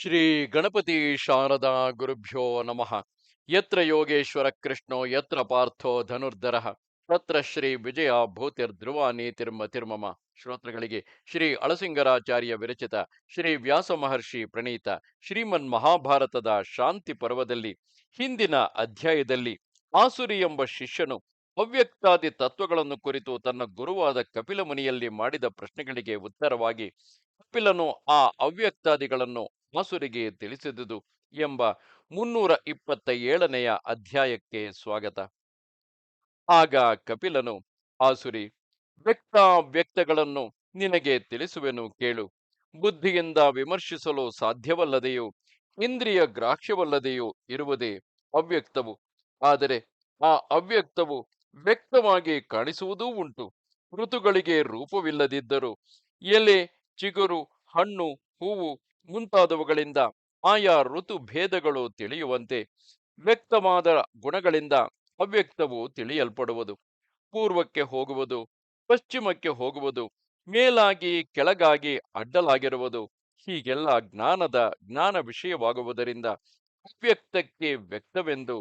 ಶ್ರೀ ಗಣಪತಿ ಶಾರದಾ ಗುರುಭ್ಯೋ ನಮಃ. ಯತ್ರ ಯೋಗೇಶ್ವರ ಕೃಷ್ಣೋ, ಯತ್ರ ಪಾರ್ಥೋ ಧನುರ್ಧರ. ತತ್ರ ಶ್ರೀ ವಿಜಯ ಭೂತಿರ್ಧ್ರುವ ನೀತಿರ್ಮತಿರ್ಮಮ ಶ್ರೋತೃಗಳಿಗೆ ಶ್ರೀ ಅಳಸಿಂಗರಾಚಾರ್ಯ ವಿರಚಿತ ಶ್ರೀ ವ್ಯಾಸ ಮಹರ್ಷಿ ಪ್ರಣೀತ ಶ್ರೀಮನ್ ಮಹಾಭಾರತದ ಶಾಂತಿ ಪರ್ವದಲ್ಲಿ ಹಿಂದಿನ ಅಧ್ಯಾಯದಲ್ಲಿ ಆಸುರಿ ಎಂಬ ಶಿಷ್ಯನು ಅವ್ಯಕ್ತಾದಿ ತತ್ವಗಳನ್ನು ಕುರಿತು ತನ್ನ ಗುರುವಾದ ಕಪಿಲ ಮುನಿಯಲ್ಲಿ ಮಾಡಿದ ಪ್ರಶ್ನೆಗಳಿಗೆ ಉತ್ತರವಾಗಿ, ಕಪಿಲನು ಆ ಅವ್ಯಕ್ತಾದಿಗಳನ್ನು ಮಸುರಿಗೆ ತಿಳಿಸಿದುದು ಎಂಬ ಮುನ್ನೂರ ಇಪ್ಪತ್ತ ಏಳನೆಯ ಅಧ್ಯಾಯಕ್ಕೆ ಸ್ವಾಗತ. ಆಗ ಕಪಿಲನು ಆಸುರಿ ವ್ಯಕ್ತಾವ್ಯಕ್ತಗಳನ್ನು ನಿನಗೆ ತಿಳಿಸುವೆನು ಕೇಳು. ಬುದ್ಧಿಯಿಂದ ವಿಮರ್ಶಿಸಲು ಸಾಧ್ಯವಲ್ಲದೆಯೂ, ಇಂದ್ರಿಯ ಗ್ರಾಹ್ಯವಲ್ಲದೆಯೂ ಇರುವುದೇ ಅವ್ಯಕ್ತವು ಆದರೆ ಆ ಅವ್ಯಕ್ತವು ವ್ಯಕ್ತವಾಗಿ ಕಾಣಿಸುವುದೂ ಉಂಟು. ಋತುಗಳಿಗೆ ರೂಪವಿಲ್ಲದಿದ್ದರೂ ಎಲೆ, ಚಿಗುರು, ಹಣ್ಣು, ಹೂವು ಮುಂತಾದವುಗಳಿಂದ ಆಯಾ ಋತು ಭೇದಗಳು ತಿಳಿಯುವಂತೆ ವ್ಯಕ್ತವಾದ ಗುಣಗಳಿಂದ ಅವ್ಯಕ್ತವು ತಿಳಿಯಲ್ಪಡುವುದು. ಪೂರ್ವಕ್ಕೆ ಹೋಗುವುದು, ಪಶ್ಚಿಮಕ್ಕೆ ಹೋಗುವುದು, ಮೇಲಾಗಿ ಕೆಳಗಾಗಿ ಅಡ್ಡಲಾಗಿರುವುದು ಹೀಗೆಲ್ಲ ಜ್ಞಾನದ ಜ್ಞಾನ ವಿಷಯವಾಗುವುದರಿಂದ ಅವ್ಯಕ್ತಕ್ಕೆ ವ್ಯಕ್ತವೆಂದು,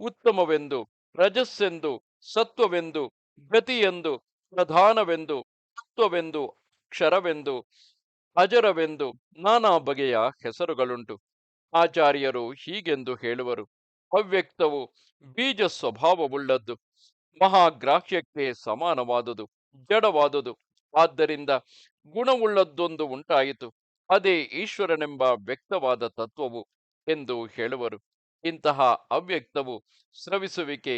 ಉತ್ತಮವೆಂದು, ರಜಸ್ಸೆಂದು ಸತ್ವವೆಂದು ಗತಿಯೆಂದು ಪ್ರಧಾನವೆಂದು, ತತ್ವವೆಂದು, ಕ್ಷರವೆಂದು, ಅಜರವೆಂದು ನಾನಾ ಬಗೆಯ ಹೆಸರುಗಳುಂಟು. ಆಚಾರ್ಯರು ಹೀಗೆಂದು ಹೇಳುವರು, ಅವ್ಯಕ್ತವು ಬೀಜ ಸ್ವಭಾವವುಳ್ಳದ್ದು, ಮಹಾಗ್ರಾಹ್ಯಕ್ಕೆ ಸಮಾನವಾದುದು, ಜಡವಾದುದು. ಆದ್ದರಿಂದ ಗುಣವುಳ್ಳದ್ದೊಂದು ಉಂಟಾಯಿತು, ಅದೇ ಈಶ್ವರನೆಂಬ ವ್ಯಕ್ತವಾದ ತತ್ವವು ಎಂದು ಹೇಳುವರು. ಇಂತಹ ಅವ್ಯಕ್ತವು ಸ್ರವಿಸುವಿಕೆ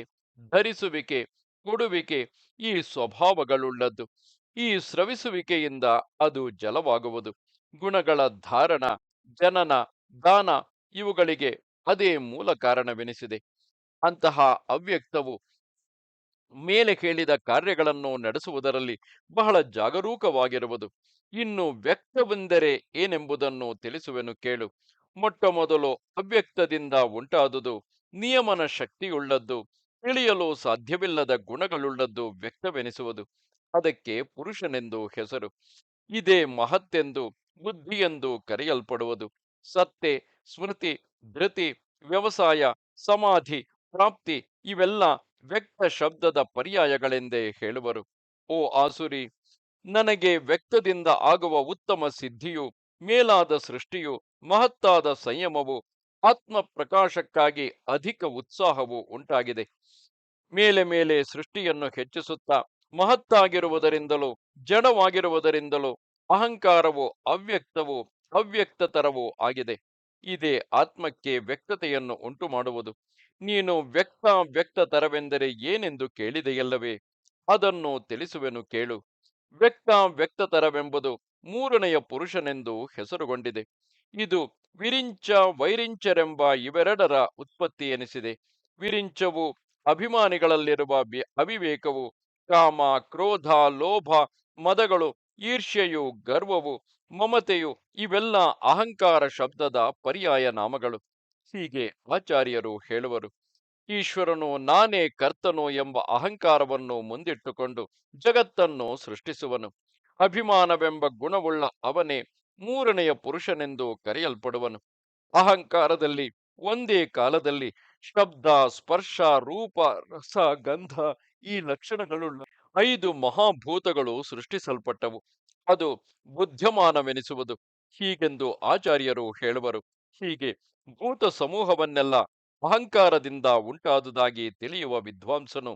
ಧರಿಸುವಿಕೆ, ಕೊಡುವಿಕೆ ಈ ಸ್ವಭಾವಗಳುಳ್ಳದ್ದು. ಈ ಸ್ರವಿಸುವಿಕೆಯಿಂದ ಅದು ಜಲವಾಗುವುದು. ಗುಣಗಳ ಧಾರಣ, ಜನನ, ದಾನ ಇವುಗಳಿಗೆ ಅದೇ ಮೂಲ ಕಾರಣವೆನಿಸಿದೆ. ಅಂತಹ ಅವ್ಯಕ್ತವು ಮೇಲೆ ಹೇಳಿದ ಕಾರ್ಯಗಳನ್ನು ನಡೆಸುವುದರಲ್ಲಿ ಬಹಳ ಜಾಗರೂಕವಾಗಿರುವುದು. ಇನ್ನು ವ್ಯಕ್ತವೆಂದರೆ ಏನೆಂಬುದನ್ನು ತಿಳಿಸುವೆನು ಕೇಳು. ಮೊಟ್ಟ ಮೊದಲು ಅವ್ಯಕ್ತದಿಂದ ಉಂಟಾದುದು ನಿಯಮನ ಶಕ್ತಿಯುಳ್ಳದ್ದು. ತಿಳಿಯಲು ಸಾಧ್ಯವಿಲ್ಲದ ಗುಣಗಳುಳ್ಳದ್ದು ವ್ಯಕ್ತವೆನಿಸುವುದು. ಅದಕ್ಕೆ ಪುರುಷನೆಂದು ಹೆಸರು. ಇದೇ ಮಹತ್ತೆಂದು, ಬುದ್ಧಿಯೆಂದು ಕರೆಯಲ್ಪಡುವುದು. ಸತ್ತೆ, ಸ್ಮೃತಿ, ಧೃತಿ, ವ್ಯವಸಾಯ, ಸಮಾಧಿ, ಪ್ರಾಪ್ತಿ ಇವೆಲ್ಲ ವ್ಯಕ್ತ ಶಬ್ದದ ಪರ್ಯಾಯಗಳೆಂದೇ ಹೇಳುವರು. ಓ ಆಸುರಿ, ನನಗೆ ವ್ಯಕ್ತದಿಂದ ಆಗುವ ಉತ್ತಮ ಸಿದ್ಧಿಯು, ಮೇಲಾದ ಸೃಷ್ಟಿಯು, ಮಹತ್ತಾದ ಸಂಯಮವು ಆತ್ಮ ಪ್ರಕಾಶಕ್ಕಾಗಿ ಅಧಿಕ ಉತ್ಸಾಹವು ಉಂಟಾಗಿದೆ. ಮೇಲೆ ಮೇಲೆ ಸೃಷ್ಟಿಯನ್ನು ಹೆಚ್ಚಿಸುತ್ತಾ ಮಹತ್ತಾಗಿರುವುದರಿಂದಲೂ, ಜಡವಾಗಿರುವುದರಿಂದಲೂ ಅಹಂಕಾರವು ಅವ್ಯಕ್ತವು ಅವ್ಯಕ್ತತರವೂ ಆಗಿದೆ. ಇದೇ ಆತ್ಮಕ್ಕೆ ವ್ಯಕ್ತತೆಯನ್ನು ಉಂಟು ಮಾಡುವುದು ನೀನು ವ್ಯಕ್ತ ವ್ಯಕ್ತತರವೆಂದರೆ ಏನೆಂದು ಕೇಳಿದೆಯಲ್ಲವೇ? ಅದನ್ನು ತಿಳಿಸುವೆನು ಕೇಳು. ವ್ಯಕ್ತ ವ್ಯಕ್ತತರವೆಂಬುದು ಮೂರನೆಯ ಪುರುಷನೆಂದು ಹೆಸರುಗೊಂಡಿದೆ. ಇದು ವಿರಿಂಚ ವೈರಿಂಚರೆಂಬ ಇವೆರಡರ ಉತ್ಪತ್ತಿ ಎನಿಸಿದೆ ವಿರಿಂಚವು ಅಭಿಮಾನಿಗಳಲ್ಲಿರುವ ಅವಿವೇಕವು, ಕಾಮ, ಕ್ರೋಧ, ಲೋಭ, ಮದಗಳು, ಈರ್ಷ್ಯೆಯು, ಗರ್ವವು, ಮಮತೆಯು ಇವೆಲ್ಲ ಅಹಂಕಾರ ಶಬ್ದದ ಪರ್ಯಾಯ ನಾಮಗಳು. ಹೀಗೆ ಆಚಾರ್ಯರು ಹೇಳುವರು. ಈಶ್ವರನು ನಾನೇ ಕರ್ತನು ಎಂಬ ಅಹಂಕಾರವನ್ನು ಮುಂದಿಟ್ಟುಕೊಂಡು ಜಗತ್ತನ್ನು ಸೃಷ್ಟಿಸುವನು. ಅಭಿಮಾನವೆಂಬ ಗುಣವುಳ್ಳ ಅವನೇ ಮೂರನೆಯ ಪುರುಷನೆಂದು ಕರೆಯಲ್ಪಡುವನು. ಅಹಂಕಾರದಲ್ಲಿ, ಒಂದೇ ಕಾಲದಲ್ಲಿ ಶಬ್ದ, ಸ್ಪರ್ಶ, ರೂಪ, ರಸ, ಗಂಧ ಈ ಲಕ್ಷಣಗಳುಳ್ಳ ಐದು ಮಹಾಭೂತಗಳು ಸೃಷ್ಟಿಸಲ್ಪಟ್ಟವು. ಅದು ಬುದ್ಧಮಾನವೆನಿಸುವುದು. ಹೀಗೆಂದು ಆಚಾರ್ಯರು ಹೇಳುವರು. ಹೀಗೆ ಭೂತ ಸಮೂಹವನ್ನೆಲ್ಲ ಅಹಂಕಾರದಿಂದ ಉಂಟಾದುದಾಗಿ ತಿಳಿಯುವ ವಿದ್ವಾಂಸನು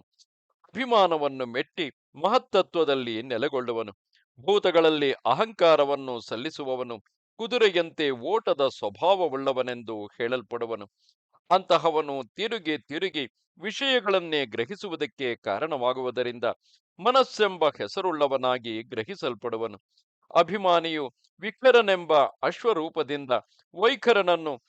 ಅಭಿಮಾನವನ್ನು ಮೆಟ್ಟಿ ಮಹತ್ತತ್ವದಲ್ಲಿ ನೆಲೆಗೊಳ್ಳುವನು. ಭೂತಗಳಲ್ಲಿ ಅಹಂಕಾರವನ್ನು ಸಲ್ಲಿಸುವವನು ಕುದುರೆಯಂತೆ ಓಟದ ಸ್ವಭಾವವುಳ್ಳವನೆಂದು ಹೇಳಲ್ಪಡುವನು. ಅಂತಹವನು ತಿರುಗಿ ತಿರುಗಿ ವಿಷಯಗಳನ್ನೇ ಗ್ರಹಿಸುವುದಕ್ಕೆ ಕಾರಣವಾಗುವುದರಿಂದ ಮನಸ್ಸೆಂಬ ಹೆಸರುಳ್ಳವನಾಗಿ ಗ್ರಹಿಸಲ್ಪಡುವನು. ಅಭಿಮಾನಿಯು ವಿಕರನೆಂಬ ಅಶ್ವರೂಪದಿಂದ ವೈಖರನನ್ನು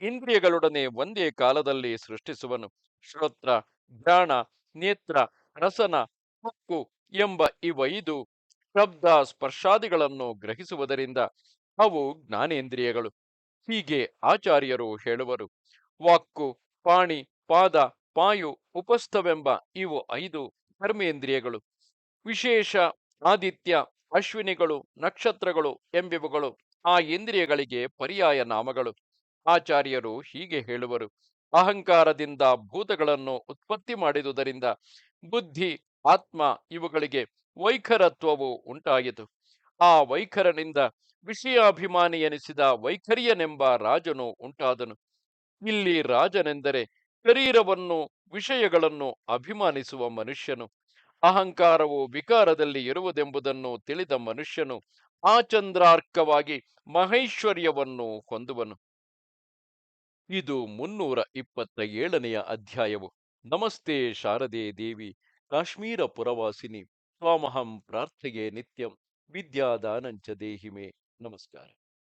ಇಂದ್ರಿಯಗಳೊಡನೆ ಒಂದೇ ಕಾಲದಲ್ಲಿ ಸೃಷ್ಟಿಸುವನು. ಶ್ರೋತ್ರ, ಜ್ಞಾನ, ನೇತ್ರ, ರಸನ, ಹಕ್ಕು ಎಂಬ ಇವೈದು ಶಬ್ದ ಸ್ಪರ್ಶಾದಿಗಳನ್ನು ಗ್ರಹಿಸುವುದರಿಂದ ಅವು ಜ್ಞಾನೇಂದ್ರಿಯಗಳು. ಹೀಗೆ ಆಚಾರ್ಯರು ಹೇಳುವರು. ವಾಕ್ಕು, ಪಾಣಿ, ಪಾದ, ಪಾಯು ಉಪಸ್ಥವೆಂಬ ಇವು ಐದು ಕರ್ಮೇಂದ್ರಿಯಗಳು ವಿಶೇಷ, ಆದಿತ್ಯ, ಅಶ್ವಿನಿಗಳು, ನಕ್ಷತ್ರಗಳು ಎಂಬಿವುಗಳು ಆ ಇಂದ್ರಿಯಗಳಿಗೆ ಪರ್ಯಾಯ ನಾಮಗಳು. ಆಚಾರ್ಯರು ಹೀಗೆ ಹೇಳುವರು. ಅಹಂಕಾರದಿಂದ ಭೂತಗಳನ್ನು ಉತ್ಪತ್ತಿ ಮಾಡಿದುದರಿಂದ ಬುದ್ಧಿ, ಆತ್ಮ ಇವುಗಳಿಗೆ ವೈಖರತ್ವವು ಉಂಟಾಯಿತು. ಆ ವೈಖರನಿಂದ ವಿಷಯಾಭಿಮಾನಿ ಎನಿಸಿದ ವೈಖರಿಯನೆಂಬ ರಾಜನು ಉಂಟಾದನು. ಇಲ್ಲಿ ರಾಜನೆಂದರೆ ಶರೀರವನ್ನು, ವಿಷಯಗಳನ್ನು ಅಭಿಮಾನಿಸುವ ಮನುಷ್ಯನು. ಅಹಂಕಾರವು ವಿಕಾರದಲ್ಲಿ ಇರುವುದೆಂಬುದನ್ನು ತಿಳಿದ ಮನುಷ್ಯನು ಆ ಚಂದ್ರಾರ್ಕವಾಗಿ ಮಹೈಶ್ವರ್ಯವನ್ನು ಹೊಂದುವನು. ಇದು ಮುನ್ನೂರ ಇಪ್ಪತ್ತ ಏಳನೆಯ ಅಧ್ಯಾಯವು. ನಮಸ್ತೆ ಶಾರದೆ ದೇವಿ, ಕಾಶ್ಮೀರ ಪುರವಾಸಿನಿ, ಸ್ವಾಮಹಂ ಪ್ರಾರ್ಥೆಗೆ ನಿತ್ಯಂ, ವಿದ್ಯಾದಾನಂಚ ದೇಹಿಮೆ. ನಮಸ್ಕಾರ.